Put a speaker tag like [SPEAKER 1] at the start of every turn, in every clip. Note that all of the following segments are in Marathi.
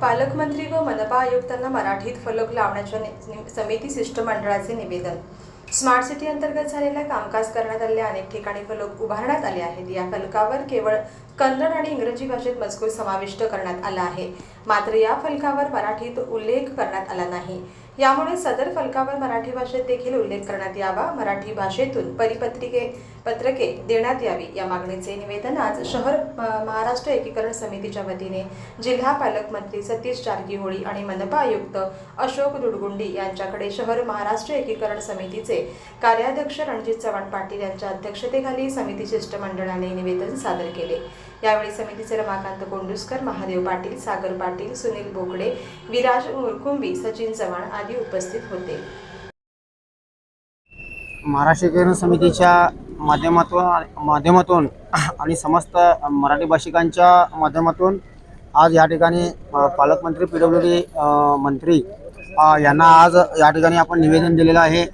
[SPEAKER 1] पालकमंत्री व मनपा आयुक्तांना मराठीत फलक लावण्याच्या समिती शिष्टमंडळाचे निवेदन. स्मार्ट सिटी अंतर्गत झालेल्या कामकाज करण्यात आलेल्या अनेक ठिकाणी फलक उभारण्यात आले आहेत. या फलकावर केवळ कन्नड आणि इंग्रजी भाषेत मजकूर समाविष्ट करण्यात आला आहे. मात्र या फलकावर मराठीत उल्लेख करण्यात आला नाही. यामुळे सदर फलकावर मराठी भाषेत देखील उल्लेख करण्यात यावा मराठी भाषेतून परिपत्रिके पत्रके देण्यात यावी या मागणीचे निवेदन आज शहर महाराष्ट्र एकीकरण समितीच्या वतीने जिल्हा पालकमंत्री सतीश जारकीहोळी आणि मनपा आयुक्त अशोक दुडगुंडी यांच्याकडे शहर महाराष्ट्र एकीकरण समितीचे कार्याध्यक्ष रणजित चव्हाण पाटील यांच्या अध्यक्षतेखाली समिती शिष्टमंडळाने निवेदन सादर केले. यावेळी समितीचे रमाकांत कोंडुसकर महादेव पाटील सागर पाटील सुनील बोकडे विराज मुरकुंबी सचिन चव्हाण आदी उपस्थित होते.
[SPEAKER 2] महाराष्ट्र समितीच्या माध्यमातून माध्यमातून आणि समस्त मराठी भाषिकांच्या माध्यमातून आज या ठिकाणी पालकमंत्री पी डब्ल्यू डी मंत्री यांना आज या ठिकाणी आपण निवेदन दिलेलं आहे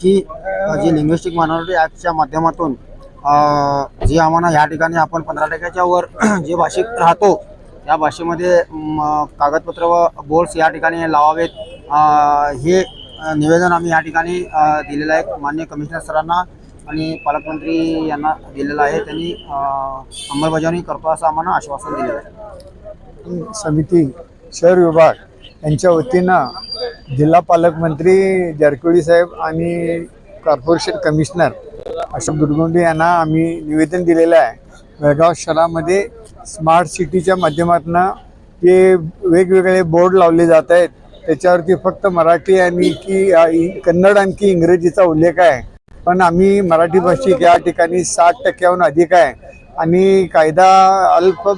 [SPEAKER 2] की जी लिंग्विस्टिक मायनॉरिटी ॲक्टच्या माध्यमातून जे आम्हाला ह्या ठिकाणी आपण पंधरा टक्क्याच्या वर जे भाषिक राहतो या भाषेमध्ये कागदपत्र व बोर्ड्स या ठिकाणी लावावेत. हे निवेदन आम्ही या ठिकाणी दिलेलं आहे. मान्य कमिशनर सरांना आणि पालकमंत्री यांना दिलेलं आहे. त्यांनी अंमलबजावणी करतो असं आम्हाला आश्वासन दिलेलं आहे.
[SPEAKER 3] समिती शहर विभाग यांच्या वतीनं जिल्हा पालकमंत्री जरकुळी साहेब आणि कॉर्पोरेशन कमिशनर अशोक दुर्गुंडे यांना आम्ही निवेदन दिलेलं आहे. बेळगाव शहरामध्ये स्मार्ट सिटीच्या माध्यमातून जे वेगवेगळे बोर्ड लावले जात आहेत त्याच्यावरती फक्त मराठी आणि की कन्नड आणखी इंग्रजीचा उल्लेख आहे. पण आम्ही मराठी भाषिक या ठिकाणी साठ टक्क्याहून अधिक आहे. आणि कायदा अल्प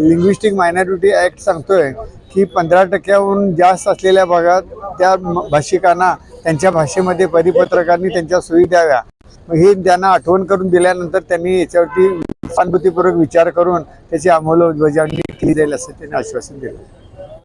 [SPEAKER 3] लिंग्विस्टिक मायनॉरिटी ॲक्ट सांगतोय की पंधरा टक्क्याहून जास्त असलेल्या भागात त्या भाषिकांना त्यांच्या भाषेमध्ये परिपत्रकांनी त्यांच्या सोयी द्याव्या. हे त्यांना आठवण करून दिल्यानंतर त्यांनी याच्यावरती सहानुभूतीपूर्वक विचार करून त्याची अंमलबजावणी केली जाईल असं त्यांनी आश्वासन दिलं.